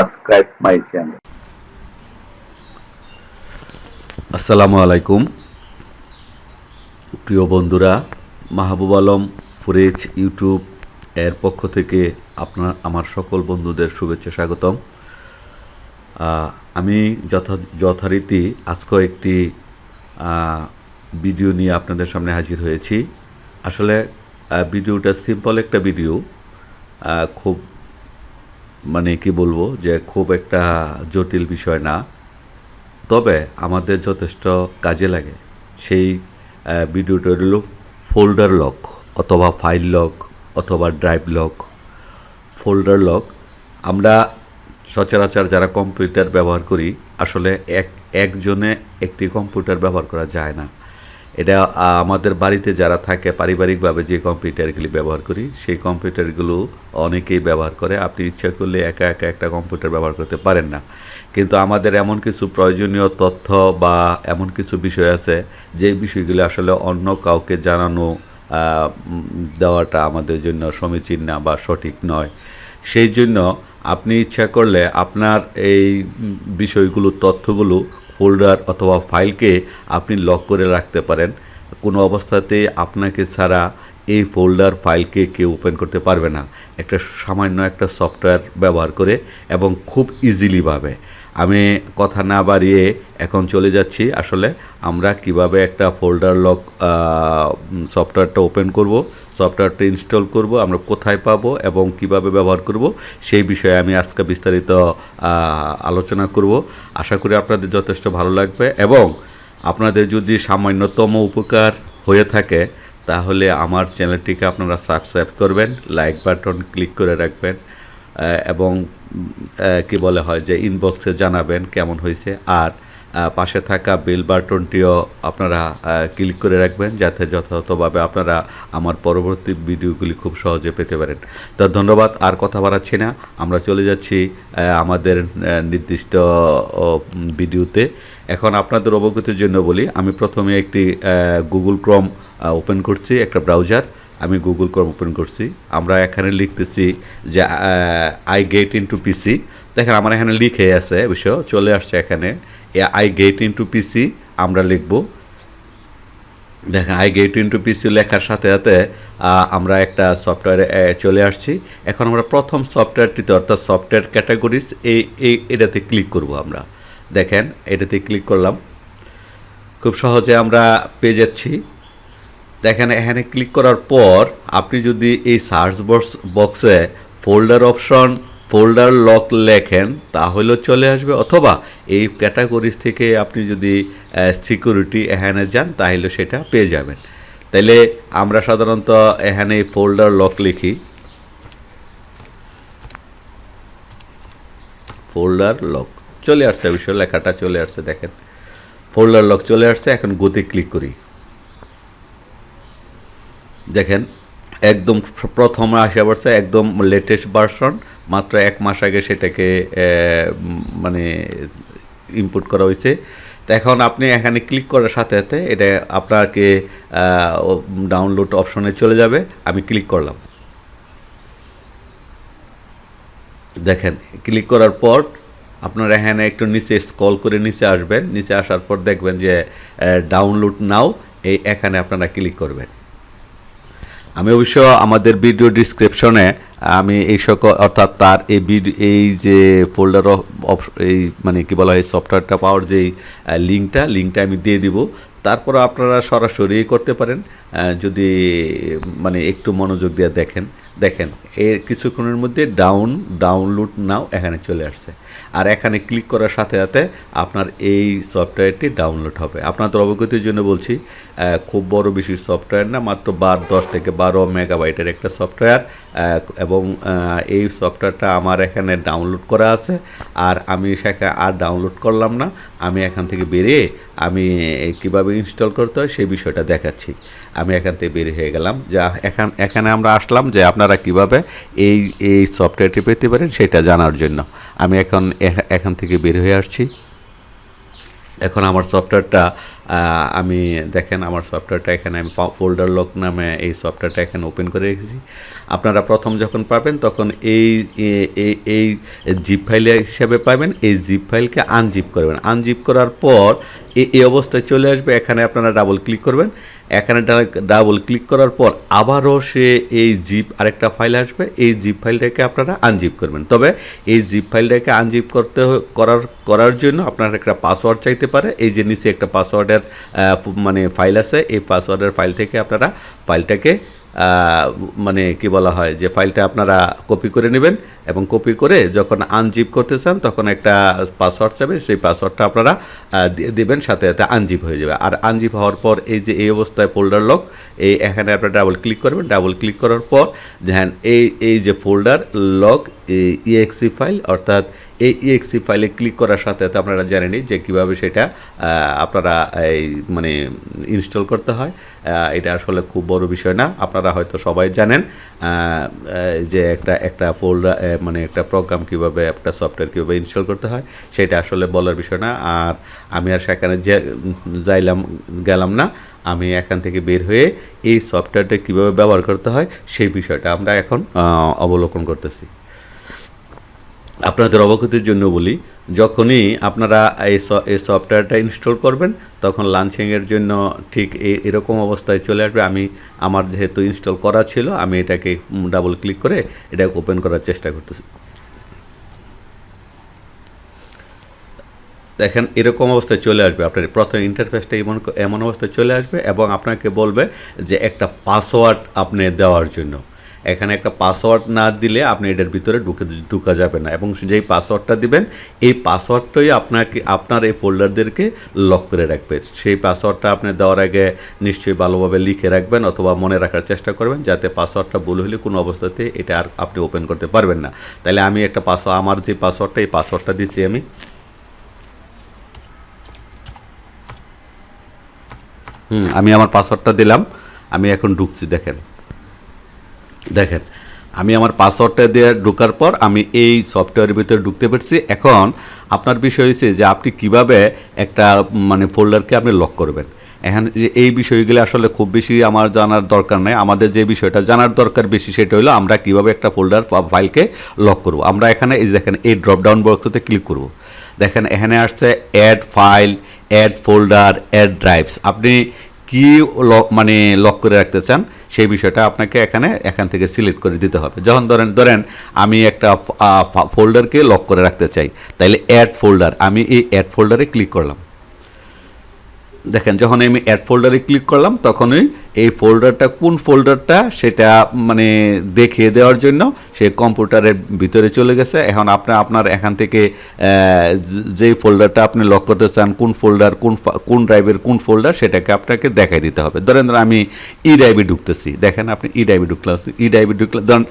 subscribe my channel. আসসালামু আলাইকুম। প্রিয় বন্ধুরা, মাহবুব আলম ফুরেজ ইউটিউব এর পক্ষ থেকে আপনার, আমার সকল বন্ধুদের শুভেচ্ছা স্বাগতম। আমি যথা, যথারীতি আজকে একটি ভিডিও নিয়ে আপনাদের সামনে হাজির হয়েছি। আসলে ভিডিওটা সিম্পল একটা ভিডিও। খুব মানে কি বলব, যে খুব একটা জটিল বিষয় না। তবে আমাদের যথেষ্ট কাজে লাগে সেই ভিডিওটা হলো ফোল্ডার লক অথবা ফাইল লক অথবা ড্রাইভ লক ফোল্ডার লক আমরা সচরাচর যারা কম্পিউটার ব্যবহার করি, আসলে এক, একজনে একটি কম্পিউটার ব্যবহার করা যায় না। এটা আমাদের বাড়িতে যারা থাকে, পারিবারিকভাবে যে কম্পিউটারগুলি ব্যবহার করি, সেই কম্পিউটারগুলো অনেকেই ব্যবহার করে। আপনি ইচ্ছা করলে একা একা একটা কম্পিউটার ব্যবহার করতে পারেন না। কিন্তু আমাদের এমন কিছু প্রয়োজনীয় তথ্য বা এমন কিছু বিষয় আছে, যে বিষয়গুলি আসলে অন্য কাউকে জানানো দেওয়াটা আমাদের জন্য সমীচীন না বা সঠিক নয়। সেই জন্য আপনি ইচ্ছা করলে আপনার এই বিষয়গুলো, তথ্যগুলো ফোল্ডার অথবা ফাইলকে আপনি লক করে রাখতে পারেন। কোনো অবস্থাতে আপনাকে ছাড়া এই ফোল্ডার ফাইলকে কেউ ওপেন করতে পারবে না। একটা সামান্য একটা সফটওয়্যার ব্যবহার করে এবং খুব ইজিলিভাবে আমি কথা না বাড়িয়ে এখন চলে যাচ্ছি। আসলে আমরা কীভাবে একটা ফোল্ডার লক সফটওয়্যারটা ওপেন করব সফটওয়্যারটা ইনস্টল করব, আমরা কোথায় পাবো এবং কীভাবে ব্যবহার করব, সেই বিষয়ে আমি আজকে বিস্তারিত আলোচনা করব। আশা করি আপনাদের যথেষ্ট ভালো লাগবে এবং আপনাদের যদি সামান্যতম উপকার হয়ে থাকে, তাহলে আমার চ্যানেলটিকে আপনারা সাবস্ক্রাইব করবেন, লাইক বাটন ক্লিক করে রাখবেন এবং কি বলে হয় যে ইনবক্সে জানাবেন কেমন হয়েছে। আর পাশে থাকা বেল বাটনটিও আপনারা ক্লিক করে রাখবেন যাতে যথাযথভাবে আপনারা আমার পরবর্তী ভিডিওগুলি খুব সহজে পেতে পারেন। তো ধন্যবাদ, আর কথা বাড়াচ্ছি না। আমরা চলে যাচ্ছি আমাদের নির্দিষ্ট ভিডিওতে। এখন আপনাদের অবগতির জন্য বলি, আমি প্রথমে একটি গুগল ক্রম ওপেন করছি, একটা ব্রাউজার আমি গুগল ক্রম ওপেন করছি। আমরা এখানে লিখতেছি যে I get in to PC দেখেন আমার এখানে লিখে আছে বিষয় চলে আসছে এখানে। I get in to PC আমরা লিখব। দেখেন I get in to PC লেখার সাথে সাথে আমরা একটা সফটওয়্যারে চলে আসছি। এখন আমরা প্রথম সফটওয়্যারটিতে অর্থাৎ সফটওয়্যার ক্যাটাগরিজ এই এই এটাতে ক্লিক করব আমরা। দেখেন, এটাতে ক্লিক করলাম। খুব সহজে আমরা পেয়ে যাচ্ছি। দেখেন, এখানে ক্লিক করার পর আপনি যদি এই সার্চ বক্স বক্সে ফোল্ডার অপশন ফোল্ডার লক লেখেন তাহলেও চলে আসবে। অথবা এই ক্যাটাগরিজ থেকে আপনি যদি সিকিউরিটি এখানে যান, তাহলে সেটা পেয়ে যাবেন। তাইলে আমরা সাধারণত এখানে ফোল্ডার লক লিখি। ফোল্ডার লক চলে আসছে অবশ্য লেখাটা চলে আসছে, দেখেন। ফোল্ডার লক চলে আসছে, এখন গতি ক্লিক করি। দেখেন, একদম প্রথম আসা পড়ছে একদম লেটেস্ট ভার্সন মাত্র এক মাস আগে সেটাকে মানে ইনপুট করা হয়েছে। তো এখন আপনি এখানে ক্লিক করার সাথে সাথে এটা আপনাকে ডাউনলোড অপশনে চলে যাবে। আমি ক্লিক করলাম। দেখেন ক্লিক করার পর আপনারা এখানে একটু নিচে স্ক্রল করে নিচে আসবেন। নিচে আসার পর দেখবেন যে ডাউনলোড নাও এই এখানে আপনারা ক্লিক করবেন। আমি অবশ্য আমাদের ভিডিও ডিসক্রিপশনে আমি এই সকল অর্থাৎ তার এই এই যে ফোল্ডার অফ এই মানে কি বলা হয় সফটওয়্যারটা পাওয়ার যেই লিঙ্কটা লিঙ্কটা আমি দিয়ে দিব। তারপর আপনারা সরাসরি করতে পারেন। যদি মানে একটু মনোযোগ দিয়ে দেখেন দেখেন, এর কিছুক্ষণের মধ্যে ডাউন ডাউনলোড নাও এখানে চলে আসছে। আর এখানে ক্লিক করার সাথে সাথে আপনার এই সফটওয়্যারটি ডাউনলোড হবে। আপনাদের অবগতির জন্য বলছি খুব বড় বেশি সফটওয়্যার না, মাত্র বার, দশ থেকে বারো মেগাবাইটের একটা সফটওয়্যার এবং এই সফটওয়্যারটা আমার এখানে ডাউনলোড করা আছে। আর আমি সেখানে আর ডাউনলোড করলাম না, আমি এখান থেকে বেরিয়ে আমি কীভাবে ইনস্টল করতে হয় সেই বিষয়টা দেখাচ্ছি। আমি এখান থেকে বের হয়ে গেলাম। যা এখান, এখানে আমরা আসলাম যে আপনারা কীভাবে এই এই সফটওয়্যারটি পেতে পারেন সেটা জানার জন্য। আমি এখন এখান থেকে বের হয়ে আসছি। এখন আমার সফটওয়্যারটা আমি দেখেন আমার সফটওয়্যারটা এখানে আমি ফোল্ডার লক নামে এই সফটওয়্যারটা এখানে ওপেন করে রেখেছি। আপনারা প্রথম যখন পাবেন তখন এই এই জিপ ফাইল হিসেবে পাবেন। এই জিপ ফাইলকে আনজিপ করবেন। আনজিপ করার পর এই অবস্থায় চলে আসবে। এখানে আপনারা ডাবল ক্লিক করবেন। এখানে ডাবল ক্লিক করার পর আবারও সে এই জিপ আরেকটা ফাইল আসবে। এই জিপ ফাইলটাকে আপনারা আনজিপ করবেন। তবে এই জিপ ফাইলটাকে আনজিপ করতে করার করার জন্য আপনার একটা পাসওয়ার্ড চাইতে পারে। এই যে নিচে একটা পাসওয়ার্ডের মানে ফাইল আছে, এই পাসওয়ার্ডের ফাইল থেকে আপনারা ফাইলটাকে মানে কি বলা হয়, যে ফাইলটা আপনারা কপি করে নেবেন এবং কপি করে যখন আনজিপ করতে চান, তখন একটা পাসওয়ার্ড চাবে, সেই পাসওয়ার্ডটা আপনারা দিবেন, সাথে সাথে আনজিপ হয়ে যাবে। আর আনজিপ হওয়ার পর এই যে এই অবস্থায় ফোল্ডার লক এই এখানে আপনারা ডাবল ক্লিক করবেন। ডাবল ক্লিক করার পর, দেখেন এই এই যে ফোল্ডার লক ইএক্সি ফাইল অর্থাৎ এই ইএক্সি ফাইলে ক্লিক করার সাথে সাথে আপনারা জানেনই যে কীভাবে সেটা আপনারা এই মানে ইনস্টল করতে হয়। এটা আসলে খুব বড় বিষয় না। আপনারা হয়তো সবাই জানেন যে একটা একটা ফোল্ডার মানে একটা প্রোগ্রাম কীভাবে, একটা সফটওয়্যার কীভাবে ইনস্টল করতে হয়, সেটা আসলে বলার বিষয় না। আর আমি আর সেখানে যে, যাইলাম, গেলাম না। আমি এখান থেকে বের হয়ে এই সফটওয়্যারটা কীভাবে ব্যবহার করতে হয়, সেই বিষয়টা আমরা এখন অবলোকন করতেছি। আপনাদের অবগতির জন্য বলি, যখনই আপনারা এই এই সফটওয়্যারটা ইনস্টল করবেন, তখন লাঞ্চিংয়ের জন্য ঠিক এরকম অবস্থায় চলে আসবে। আমি, আমার যেহেতু ইনস্টল করা ছিল, আমি এটাকে ডাবল ক্লিক করে এটাকে ওপেন করার চেষ্টা করতেছি। দেখেন, এরকম অবস্থায় চলে আসবে। আপনার প্রথম ইন্টারফেসটা এমন এমন অবস্থায় চলে আসবে এবং আপনাকে বলবে যে একটা পাসওয়ার্ড আপনি দেওয়ার জন্য। এখানে একটা পাসওয়ার্ড না দিলে আপনি এটার ভিতরে ঢুকে ঢুকা যাবে না। এবং যেই পাসওয়ার্ডটা দিবেন, এই পাসওয়ার্ডটাই আপনাকে, আপনার এই ফোল্ডারদেরকে লক করে রাখবে। সেই পাসওয়ার্ডটা আপনি দেওয়ার আগে নিশ্চয়ই ভালোভাবে লিখে রাখবেন অথবা মনে রাখার চেষ্টা করবেন, যাতে পাসওয়ার্ডটা ভুল হলে কোনো অবস্থাতে এটা আর আপনি ওপেন করতে পারবেন না। তাহলে আমি একটা পাসওয়ার্ড আমার যে পাসওয়ার্ডটা এই পাসওয়ার্ডটা দিচ্ছি আমি। হুম, আমি আমার পাসওয়ার্ডটা দিলাম। আমি এখন ঢুকছি, দেখেন। দেখেন, আমি আমার পাসওয়ার্ডটা দিয়ে ঢোকার পর আমি এই সফটওয়্যারের ভিতরে ঢুকতে পারছি। এখন আপনার বিষয় হয়েছে যে আপনি কীভাবে একটা মানে ফোল্ডারকে আপনি লক করবেন। এখন এই বিষয়গুলো আসলে খুব বেশি আমার জানার দরকার নেই। আমাদের যে বিষয়টা জানার দরকার বেশি সেটা হলো আমরা কীভাবে একটা ফোল্ডার ফাইলকে লক করব। আমরা এখানে এই দেখেন, এই ড্রপডাউন বক্সতে ক্লিক করব। দেখেন, এখানে আসছে add file add folder add drives আপনি কি মানে লক করে রাখতে চান? সেই বিষয়টা আপনাকে এখানে, এখান থেকে সিলেক্ট করে দিতে হবে। যখন ধরেন ধরেন আমি একটা ফোল্ডারকে লক করে রাখতে চাই, তাইলে অ্যাড ফোল্ডার আমি এই অ্যাড ফোল্ডারে ক্লিক করলাম। দেখেন, যখন আমি অ্যাড ফোল্ডারে ক্লিক করলাম, তখনই এই ফোল্ডারটা কোন ফোল্ডারটা সেটা মানে দেখিয়ে দেওয়ার জন্য সে কম্পিউটারের ভিতরে চলে গেছে। এখন আপনি, আপনার এখান থেকে যে ফোল্ডারটা আপনি লক করতে চান, কোন ফোল্ডার কোন কোন ড্রাইভের কোন ফোল্ডার সেটাকে আপনাকে দেখাই দিতে হবে। ধরেন ধরেন, আমি ই ড্রাইভে ঢুকতেছি। দেখেন, আপনি ই ড্রাইভে ঢুকলাম ই ড্রাইভে ঢুকলাম, ধরেন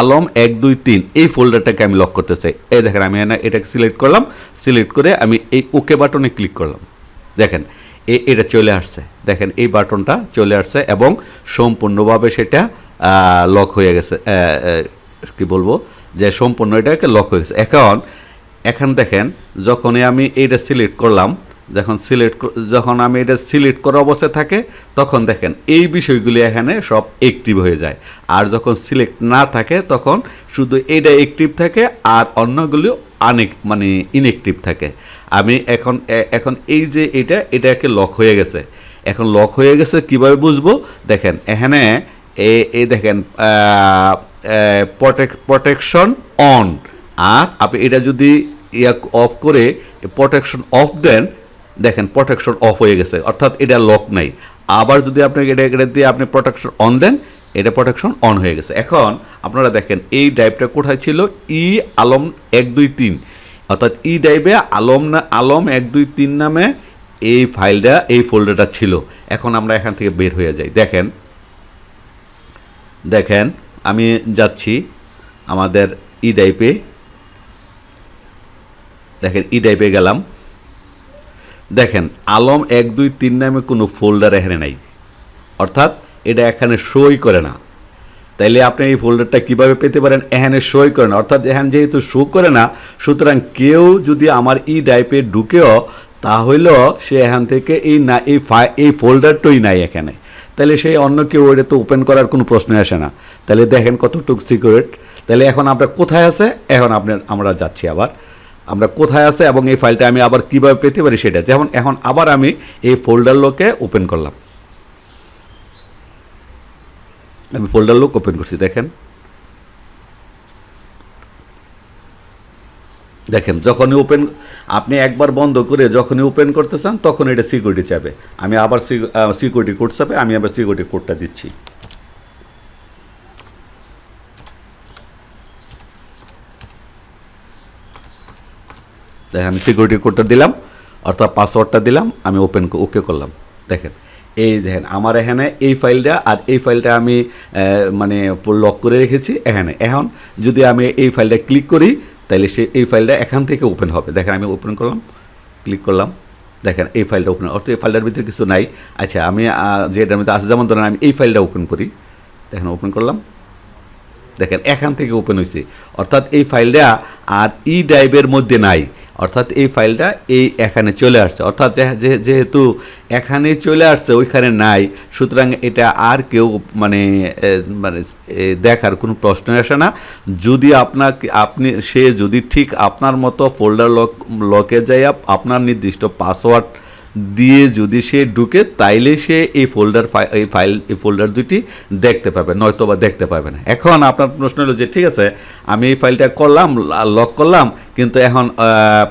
আলম এক, দুই, তিন, এই ফোল্ডারটাকে আমি লক করতে চাই। এই দেখেন, আমি এটাকে সিলেক্ট করলাম। সিলেক্ট করে আমি এই ওকে বাটনে ক্লিক করলাম। দেখেন এটা চলে আসছে। দেখেন, এই বাটনটা চলে আসছে এবং সম্পূর্ণভাবে সেটা লক হয়ে গেছে কি বলব? যে সম্পূর্ণ এটাকে লক হয়ে গেছে। এখন এখন দেখেন, যখনই আমি এইটা সিলেক্ট করলাম, যখন সিলেক্ট যখন আমি এটা সিলেক্ট করা অবস্থায় থাকে, তখন দেখেন, এই বিষয়গুলি এখানে সব অ্যাক্টিভ হয়ে যায়। আর যখন সিলেক্ট না থাকে, তখন শুধু এইটা অ্যাক্টিভ থাকে, আর অন্যগুলো আনেক মানে ইনএক্টিভ থাকে। আমি এখন এখন এই যে এটা এটাকে লক হয়ে গেছে। এখন লক হয়ে গেছে, কীভাবে বুঝব? দেখেন, এখানে এ- এই দেখেন প্রোটেকশন অন আর আপনি এটা যদি ইয়া অফ করে প্রোটেকশন অফ দেন, দেখেন প্রোটেকশন অফ হয়ে গেছে। অর্থাৎ এটা লক নাই। আবার যদি আপনি এটা এটা দিয়ে আপনি প্রোটেকশন অন দেন এটা প্রোটেকশন অন হয়ে গেছে। এখন আপনারা দেখেন, এই ড্রাইভটা কোথায় ছিল? ই আলম এক দুই তিন। অর্থাৎ ই ড্রাইভে আলম না আলম এক দুই তিন নামে এই ফাইলটা এই ফোল্ডারটা ছিল। এখন আমরা এখান থেকে বের হয়ে যাই। দেখেন দেখেন, আমি যাচ্ছি আমাদের ই ড্রাইভে দেখেন, ই ড্রাইভে গেলাম। দেখেন, আলম এক দুই তিন নামে কোনো ফোল্ডার এখানে নাই। অর্থাৎ এটা এখানে সই করে না। তাইলে আপনি এই ফোল্ডারটা কীভাবে পেতে পারেন? এখানে সই করে না। অর্থাৎ এখানে যেহেতু শো করে না, সুতরাং কেউ যদি আমার ই ড্রাইভে ঢুকেও তা হইল সে এখান থেকে এই না, এই ফাই এই ফোল্ডারটাই নাই এখানে। তাহলে সেই অন্য কেউ ওইটা তো ওপেন করার কোনো প্রশ্নই আসে না। তাহলে দেখেন কতটুকু সিকিউরিট তাহলে এখন আমরা কোথায় আছে? এখন আপনার, আমরা যাচ্ছি আবার। আমরা কোথায় আছে এবং এই ফাইলটা আমি আবার কীভাবে পেতে পারি সেটা? যেমন এখন আবার আমি এই ফোল্ডার লোকে ওপেন করলাম। আমি ফোল্ডার লোক ওপেন করছি, দেখেন। দেখেন, যখনই ওপেন আপনি একবার বন্ধ করে যখনই ওপেন করতে চান, তখন এটা সিকিউরিটি চাবে। আমি আবার সিকিউরিটি কোড চাবে আমি আবার সিকিউরিটি কোডটা দিচ্ছি। দেখেন, আমি সিকিউরিটি কোডটা দিলাম, অর্থাৎ পাসওয়ার্ডটা দিলাম, আমি ওপেন ওকে করলাম। দেখেন এই দেখেন, আমার এখানে এই ফাইলটা আর এই ফাইলটা আমি মানে লক করে রেখেছি এখানে। এখন যদি আমি এই ফাইলটা ক্লিক করি তাহলে সে এই ফাইলটা এখান থেকে ওপেন হবে। দেখেন, আমি ওপেন করলাম ক্লিক করলাম। দেখেন, এই ফাইলটা ওপেন অর্থাৎ এই ফাইলটার ভিতরে কিছু নাই। আচ্ছা আমি যেটার মধ্যে আছে, যেমন ধরেন আমি এই ফাইলটা ওপেন করি। দেখেন ওপেন করলাম। দেখেন, এখান থেকে ওপেন হয়েছে অর্থাৎ এই ফাইলটা আর ই ড্রাইভের মধ্যে নাই। অর্থাৎ এই ফাইলটা এই এখানে চলে আসছে। অর্থাৎ যেহেতু এখানে চলে আসছে, ওইখানে নাই, সুতরাং এটা আর কেউ মানে মানে দেখার কোনো প্রশ্ন আসে না। যদি আপনাকে, আপনি, সে যদি ঠিক আপনার মতো ফোল্ডার লক লকে যাই আপনার নির্দিষ্ট পাসওয়ার্ড দিয়ে যদি সে ঢুকে, তাইলে সে এই ফোল্ডার এই ফাইল এই ফোল্ডার দুটি দেখতে পাবে, নয়তো বা দেখতে পাবে না। এখন আপনার প্রশ্ন হলো যে, ঠিক আছে, আমি এই ফাইলটা করলাম লক করলাম, কিন্তু এখন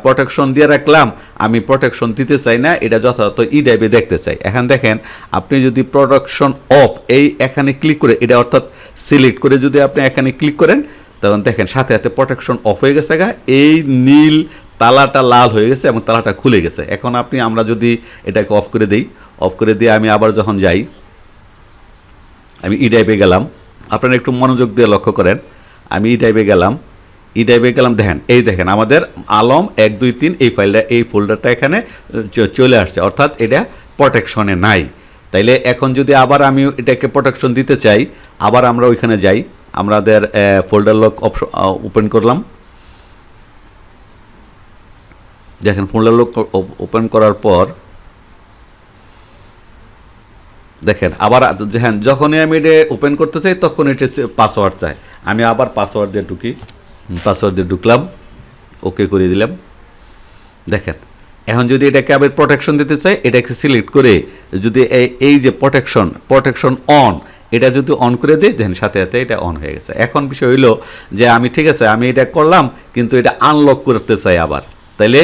প্রোটেকশন দিয়ে রাখলাম, আমি প্রোটেকশন দিতে চাই না, এটা যথাযথ ই ড্রাইভে দেখতে চাই। এখন দেখেন, আপনি যদি প্রোটেকশন অফ এই এখানে ক্লিক করে, এটা অর্থাৎ সিলেক্ট করে যদি আপনি এখানে ক্লিক করেন, তখন দেখেন সাথে সাথে প্রোটেকশন অফ হয়ে গেছে এই নীল তালাটা লাল হয়ে গেছে এবং তালাটা খুলে গেছে। এখন আপনি, আমরা যদি এটাকে অফ করে দিই অফ করে দিয়ে আমি আবার যখন যাই, আমি ই ড্রাইভে গেলাম। আপনারা একটু মনোযোগ দিয়ে লক্ষ্য করেন। আমি ই ড্রাইভে গেলাম। ই ড্রাইভে গেলাম, দেখেন, এই দেখেন, আমাদের আলম এক, দুই, তিন, এই ফাইলটা এই ফোল্ডারটা এখানে চলে আসছে। অর্থাৎ এটা প্রোটেকশনে নাই। তাইলে এখন যদি আবার আমি এটাকে প্রোটেকশন দিতে চাই, আবার আমরা ওইখানে যাই, আমাদের ফোল্ডার লক অপশন ওপেন করলাম। দেখেন ফোল্ডার লক ওপেন করার পর, দেখেন, আবার হ্যাঁ যখনই আমি এটা ওপেন করতে চাই তখন এটা পাসওয়ার্ড চাই। আমি আবার পাসওয়ার্ড দিয়ে ঢুকি। পাসওয়ার্ড দিয়ে ঢুকলাম। ওকে করে দিলাম। দেখেন, এখন যদি এটাকে আবার প্রোটেকশন দিতে চাই, এটাকে সিলেক্ট করে যদি এই যে প্রোটেকশন প্রোটেকশন অন এটা যদি অন করে দিই দেন সাথে সাথে এটা অন হয়ে গেছে। এখন বিষয় হইল যে আমি, ঠিক আছে, আমি এটা করলাম, কিন্তু এটা আনলক করতে চাই আবার। তাইলে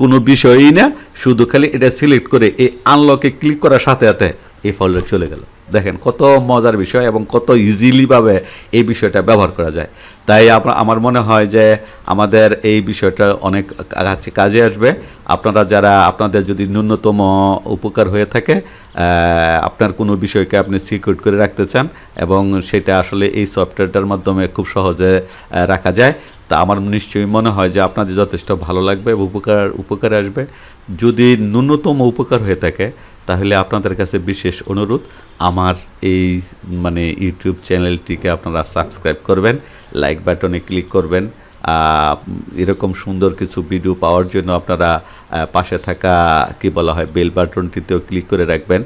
কোনো বিষয়ই না, শুধু খালি এটা সিলেক্ট করে এই আনলকে ক্লিক করার সাথে সাথে এই ফলটা চলে গেল। দেখেন কত মজার বিষয় এবং কত ইজিলিভাবে এই বিষয়টা ব্যবহার করা যায়। তাই আমার মনে হয় যে আমাদের এই বিষয়টা অনেক কাছে কাজে আসবে। আপনারা যারা, আপনাদের যদি ন্যূনতম উপকার হয়ে থাকে আপনার কোনো বিষয়কে আপনি সিকিউর করে রাখতে চান এবং সেটা আসলে এই সফটওয়্যারটার মাধ্যমে খুব সহজে রাখা যায়, তা আমার নিশ্চয়ই মনে হয় যে আপনাদের যথেষ্ট ভালো লাগবে এবং উপকার, উপকারে আসবে। যদি ন্যূনতম উপকার হয়ে থাকে, তাহলে আপনাদের কাছে বিশেষ অনুরোধ, আমার এই মানে ইউটিউব চ্যানেলটিকে আপনারা সাবস্ক্রাইব করবেন লাইক বাটনে ক্লিক করবেন এরকম সুন্দর কিছু ভিডিও পাওয়ার জন্য আপনারা পাশে থাকা, কি বলা হয় বেল বাটনটিতেও ক্লিক করে রাখবেন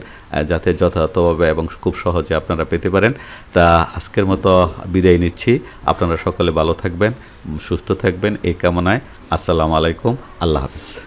যাতে যথাযথভাবে এবং খুব সহজে আপনারা পেতে পারেন। তা আজকের মতো বিদায় নিচ্ছি। আপনারা সকলে ভালো থাকবেন, সুস্থ থাকবেন, এই কামনায়। আসসালামু আলাইকুম। আল্লাহ হাফিজ।